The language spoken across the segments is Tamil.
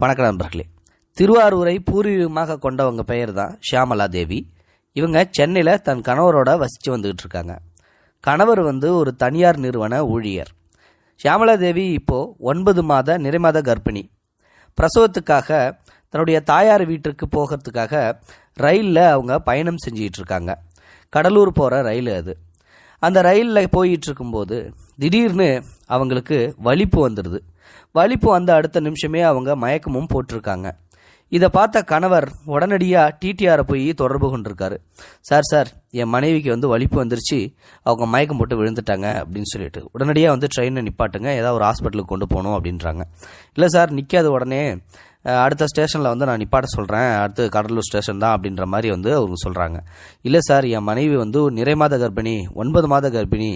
வணக்கம் நண்பர்களே. திருவாரூரை பூர்வீகமாக கொண்டவங்க பெயர் தான் ஷியாமலா தேவி. இவங்க சென்னையில் தன் கணவரோட வசித்து வந்துக்கிட்டு இருக்காங்க. கணவர் வந்து ஒரு தனியார் நிறுவன ஊழியர். ஷியாமலா தேவி இப்போது ஒன்பது மாத நிறைமாத கர்ப்பிணி. பிரசவத்துக்காக தன்னுடைய தாயார் வீட்டிற்கு போகிறதுக்காக ரயிலில் அவங்க பயணம் செஞ்சுக்கிட்டு இருக்காங்க. கடலூர் போகிற ரயில் அது. அந்த ரயிலில் போயிட்டு இருக்கும்போது திடீர்னு அவங்களுக்கு வலிப்பு வந்துடுது வலிப்பு வந்த அடுத்த நிமிஷமே அவங்க மயக்கமும் போட்டிருக்காங்க. இதை பார்த்த கணவர் உடனடியாக டிடிஆரை போய் தொடர்பு கொண்டிருக்காரு. சார் சார் என் மனைவிக்கு வந்து வலிப்பு வந்துருச்சு. அவங்க மயக்கம் போட்டு விழுந்துட்டாங்க அப்படின்னு சொல்லிட்டு. உடனடியாக வந்து ட்ரெயினை நிப்பாட்டுங்க. ஏதாவது ஒரு ஹாஸ்பிட்டலுக்கு கொண்டு போகணும் அப்படின்றாங்க. இல்லை சார் நிற்காத உடனே. அடுத்த ஸ்டேஷனில் வந்து நான் நிப்பாட்ட சொல்கிறேன் அடுத்து கடலூர் ஸ்டேஷன் தான் அப்படின்ற மாதிரி வந்து அவங்க சொல்கிறாங்க இல்லை சார் என் மனைவி வந்து ஒரு நிறை மாத கர்ப்பிணி ஒன்பது மாத கர்ப்பிணி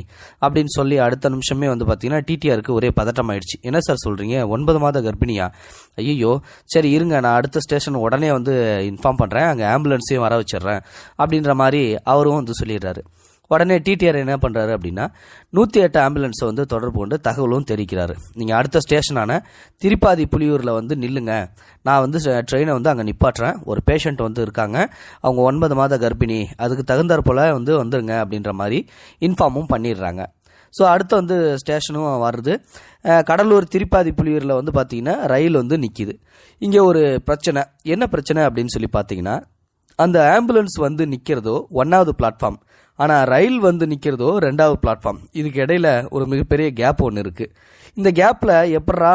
அப்படின்னு சொல்லி அடுத்த நிமிஷமே வந்து பார்த்தீங்கன்னா டிடிஆருக்கு ஒரே பதட்டம் ஆயிடுச்சு. என்ன சார் சொல்கிறீங்க ஒன்பது மாத கர்ப்பிணியா? ஐயோ சரி இருங்க நான் அடுத்த ஸ்டேஷன் உடனே வந்து இன்ஃபார்ம் பண்ணுறேன் அங்கே ஆம்புலன்ஸையும் வர வச்சிடுறேன் அப்படின்ற மாதிரி அவரும் வந்து சொல்லிடுறாரு. உடனே டிடிஆர் என்ன பண்ணுறாரு அப்படின்னா நூற்றி எட்டு ஆம்புலன்ஸை வந்து தொடர்பு கொண்டு தகவலும் தெரிவிக்கிறாரு. நீங்கள் அடுத்த ஸ்டேஷனான திருப்பாதி புலியூரில் வந்து நில்லுங்க. நான் வந்து ட்ரெயினை வந்து அங்கே நிப்பாட்டுறேன். ஒரு பேஷண்ட் வந்து இருக்காங்க. அவங்க ஒன்பது மாத கர்ப்பிணி. அதுக்கு தகுந்தாற் போல் வந்து வந்துருங்க அப்படின்ற மாதிரி இன்ஃபார்மும் பண்ணிடுறாங்க. ஸோ அடுத்து வந்து ஸ்டேஷனும் வருது கடலூர் திருப்பாதி புலியூரில் வந்து பார்த்தீங்கன்னா ரயில் வந்து நிற்கிது இங்கே ஒரு பிரச்சனை. என்ன பிரச்சனை அப்படின்னு சொல்லி பார்த்தீங்கன்னா அந்த ஆம்புலன்ஸ் வந்து நிற்கிறதோ ஒன்றாவது பிளாட்ஃபார்ம் ஆனால் ரயில் வந்து நிற்கிறதோ ரெண்டாவது பிளாட்ஃபார்ம் இதுக்கு இடையில ஒரு மிகப்பெரிய கேப் ஒன்று இருக்குது இந்த கேப்பில் எப்படா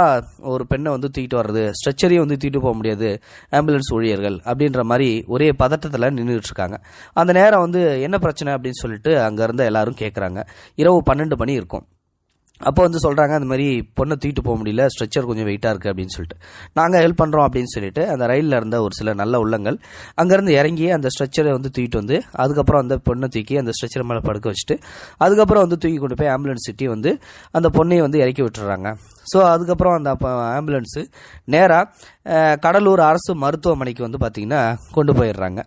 ஒரு பெண்ணை வந்து தூக்கிட்டு வர்றது ஸ்ட்ரெச்சரையும் வந்து தூக்கிட்டு போக முடியாது ஆம்புலன்ஸ் ஊழியர்கள் அப்படின்ற மாதிரி ஒரே பதட்டத்தில் நின்றுட்டு இருக்காங்க. அந்த நேரம் வந்து என்ன பிரச்சனை அப்படின்னு சொல்லிட்டு அங்கேருந்து எல்லாரும் கேட்குறாங்க இரவு பன்னெண்டு மணி இருக்கும். அப்போ வந்து சொல்கிறாங்க அந்த மாதிரி பொண்ணை தூக்கிட்டு போக முடியல ஸ்ட்ரெச்சர் கொஞ்சம் வெயிட்டாக இருக்குது அப்படின்னு சொல்லிட்டு. நாங்கள் ஹெல்ப் பண்ணுறோம் அப்படின்னு சொல்லிட்டு அந்த ரயிலில் இருந்த ஒரு சில நல்ல உள்ளங்கள் அங்கேருந்து இறங்கி அந்த ஸ்ட்ரெச்சரை வந்து தூக்கிட்டு வந்து அதுக்கப்புறம் அந்த பொண்ணை தூக்கி அந்த ஸ்ட்ரெச்சர் மேலே படுக்க வச்சுட்டு அதுக்கப்புறம் வந்து தூக்கி கொண்டு போய் ஆம்புலன்ஸ் சிட்டி வந்து அந்த பொண்ணையை வந்து இறக்கி விட்டுறாங்க. ஸோ அதுக்கப்புறம் அந்த ஆம்புலன்ஸு நேராக கடலூர் அரசு மருத்துவமனைக்கு வந்து பார்த்திங்கன்னா கொண்டு போயிடுறாங்க.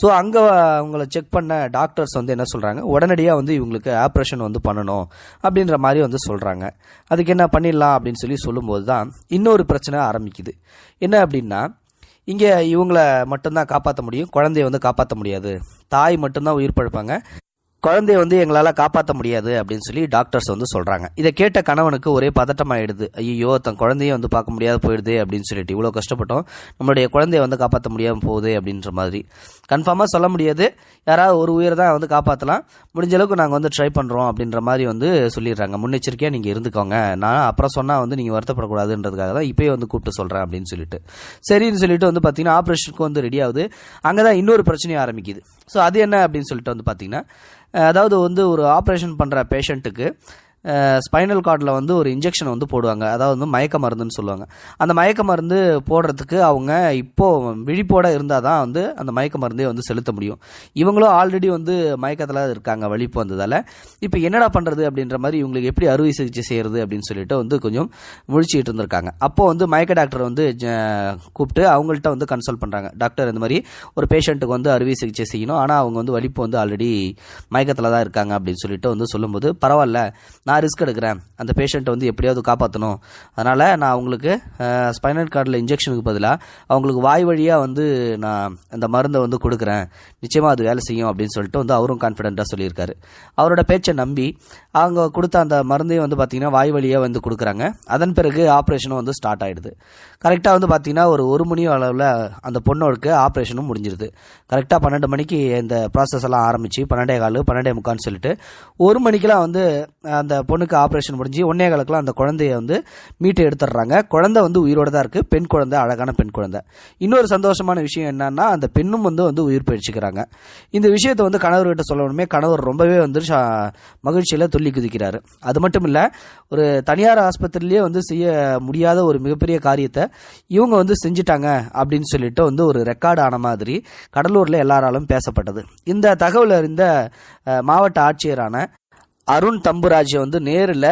ஸோ அங்கே அவங்கள செக் பண்ண டாக்டர்ஸ் வந்து என்ன சொல்கிறாங்க உடனடியாக வந்து இவங்களுக்கு ஆப்ரேஷன் வந்து பண்ணணும் அப்படின்ற மாதிரி வந்து சொல்கிறாங்க அதுக்கு என்ன பண்ணிடலாம் அப்படின்னு சொல்லி சொல்லும்போது தான் இன்னொரு பிரச்சனை ஆரம்பிக்குது. என்ன அப்படின்னா இங்கே இவங்கள மட்டும்தான் காப்பாற்ற முடியும் குழந்தைய வந்து காப்பாற்ற முடியாது. தாய் மட்டும்தான் உயிர் பழப்பாங்க. குழந்தைய வந்து எங்களால் காப்பாற்ற முடியாது அப்படின்னு சொல்லி டாக்டர்ஸ் வந்து சொல்கிறாங்க இதை கேட்ட கணவனுக்கு ஒரே பதட்டமாயிடுது. ஐயோ தன் குழந்தைய வந்து பார்க்க முடியாது போயிடுது அப்படின்னு சொல்லிட்டு இவ்வளோ கஷ்டப்பட்டோம். நம்மளுடைய குழந்தைய வந்து காப்பாற்ற முடியாமல் போகுது அப்படின்ற மாதிரி. கன்ஃபார்மாக சொல்ல முடியாது. யாராவது ஒரு உயிரை தான் வந்து காப்பாற்றலாம் முடிஞ்ச அளவுக்கு நாங்கள் வந்து ட்ரை பண்ணுறோம் அப்படின்ற மாதிரி வந்து சொல்லிடுறாங்க. முன்னெச்சரிக்கையாக நீங்கள் இருந்துக்கோங்க. நான் அப்புறம் சொன்னால் வந்து நீங்கள் வருத்தப்படக்கூடாதுன்றதுக்காக தான் இப்போயே வந்து கூப்பிட்டு சொல்கிறேன் அப்படின்னு சொல்லிட்டு. சரின்னு சொல்லிட்டு வந்து பார்த்தீங்கன்னா ஆப்ரேஷனுக்கு வந்து ரெடி ஆகுது. அங்கே தான் இன்னொரு பிரச்சனையும் ஆரம்பிக்குது. ஸோ அது என்ன அப்படின்னு சொல்லிட்டு வந்து பார்த்தீங்கன்னா அதாவது வந்து ஒரு ஆப்ரேஷன் பண்ணுற பேஷண்ட்டுக்கு ஸ்பைனல் கார்டில் வந்து ஒரு இன்ஜெக்ஷன் வந்து போடுவாங்க. அதாவது வந்து மயக்க மருந்துன்னு சொல்லுவாங்க. அந்த மயக்க மருந்து போடுறதுக்கு அவங்க இப்போது விழிப்போட இருந்தால் தான் வந்து அந்த மயக்க மருந்தே வந்து செலுத்த முடியும். இவங்களும் ஆல்ரெடி வந்து மயக்கத்தில் இருக்காங்க வலிப்பு வந்ததால். இப்போ என்னடா பண்ணுறது அப்படின்ற மாதிரி இவங்களுக்கு எப்படி அறுவை சிகிச்சை செய்கிறது அப்படின்னு சொல்லிட்டு வந்து கொஞ்சம் முழிச்சிக்கிட்டு இருந்திருக்காங்க. அப்போ வந்து மயக்க டாக்டர் வந்து ஜ- கூப்பிட்டு அவங்கள்ட்ட வந்து கன்சல்ட் பண்ணுறாங்க டாக்டர் இந்த மாதிரி ஒரு பேஷண்ட்டுக்கு வந்து அறுவை சிகிச்சை செய்யணும். ஆனால் அவங்க வந்து வலிப்பு வந்து ஆல்ரெடி மயக்கத்தில் தான் இருக்காங்க அப்படின்னு சொல்லிட்டு வந்து சொல்லும்போது பரவாயில்ல நான் ரிஸ்க் எடுக்கிறேன். அந்த பேஷண்ட்டை வந்து எப்படியாவது காப்பாற்றணும் அதனால் நான் அவங்களுக்கு ஸ்பைனல் கார்டில் இன்ஜெக்ஷனுக்கு பதிலாக அவங்களுக்கு வாய் வழியாக வந்து நான் அந்த மருந்தை வந்து கொடுக்குறேன். நிச்சயமாக அது வேலை செய்யும் அப்படின்னு சொல்லிட்டு வந்து அவரும் கான்ஃபிடென்ட்டாக சொல்லியிருக்காரு. அவரோட பேச்சை நம்பி அவங்க கொடுத்த அந்த மருந்தையும் வந்து பார்த்திங்கன்னா வாய் வழியாக வந்து கொடுக்குறாங்க. அதன் பிறகு ஆப்ரேஷனும் வந்து ஸ்டார்ட் ஆகிடுது கரெக்டாக வந்து பார்த்திங்கன்னா ஒரு ஒரு மணி அளவில் அந்த பொண்ணோருக்கு ஆப்ரேஷனும் முடிஞ்சிருது. கரெக்டாக பன்னெண்டு மணிக்கு இந்த ப்ராசஸ் எல்லாம் ஆரம்பித்து பன்னெண்டே கால் பன்னெண்டே முக்கான்னு சொல்லிட்டு ஒரு மணிக்கெலாம் வந்து அந்த பொண்ணுக்கு ஆப்ரேஷன் முடிஞ்சு ஒன்னே காலக்கெலாம் அந்த குழந்தைய வந்து மீட்டு எடுத்துடுறாங்க. குழந்தை வந்து உயிரோட தான் இருக்குது பெண் குழந்தை அழகான பெண் குழந்தை. இன்னொரு சந்தோஷமான விஷயம் என்னன்னா அந்த பெண்ணும் வந்து வந்து உயிர் பயிற்சிக்கிறாங்க இந்த விஷயத்தை வந்து கணவர்கிட்ட சொல்லணுமே கணவர் ரொம்பவே வந்து மகிழ்ச்சியில் துள்ளி குதிக்கிறாரு. அது மட்டும் இல்லை ஒரு தனியார் ஆஸ்பத்திரியிலேயே வந்து செய்ய முடியாத ஒரு மிகப்பெரிய காரியத்தை இவங்க வந்து செஞ்சுட்டாங்க அப்படின்னு சொல்லிட்டு வந்து ஒரு ரெக்கார்டு ஆன மாதிரி கடலூரில் எல்லாராலும் பேசப்பட்டது. இந்த தகவல் அறிந்த மாவட்ட ஆட்சியரான அருண் தம்புராஜ் வந்து நேரில்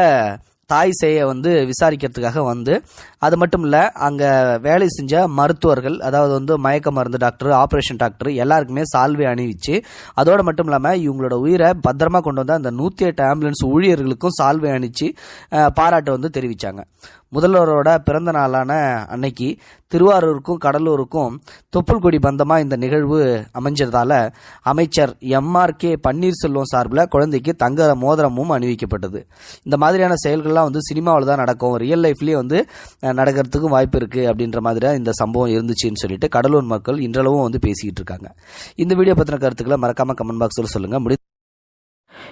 தாய் சேயை வந்து விசாரிக்கிறதுக்காக வந்து அது மட்டும் இல்லை அங்கே வேலை செஞ்ச மருத்துவர்கள் அதாவது வந்து மயக்க மருந்து டாக்டர் ஆப்ரேஷன் டாக்டர் எல்லாருக்குமே சால்வை அணிவிச்சு அதோடு மட்டும் இல்லாமல் இவங்களோட உயிரை பத்திரமா கொண்டு வந்த அந்த நூற்றி எட்டு ஆம்புலன்ஸ் ஊழியர்களுக்கும் சால்வை அணிச்சு பாராட்டு வந்து தெரிவித்தாங்க முதல்வரோட பிறந்த நாளான அன்னைக்கு திருவாரூருக்கும் கடலூருக்கும் தொப்புள் கொடி பந்தமாக இந்த நிகழ்வு அமைஞ்சதால அமைச்சர் எம்ஆர்கே பன்னீர்செல்வம் சார்பில் குழந்தைக்கு தங்க மோதிரமும் அணிவிக்கப்பட்டது. இந்த மாதிரியான செயல்கள்லாம் வந்து சினிமாவில் தான் நடக்கும். ரியல் லைஃப்லேயே வந்து நடக்கிறதுக்கும் வாய்ப்பு இருக்குது அப்படின்ற மாதிரி இந்த சம்பவம் இருந்துச்சுன்னு சொல்லிட்டு கடலூர் மக்கள் இன்றளவும் வந்து பேசிக்கிட்டு இருக்காங்க. இந்த வீடியோ பற்றின கருத்துக்களை மறக்காம கமெண்ட் பாக்ஸில் சொல்லுங்கள் முடி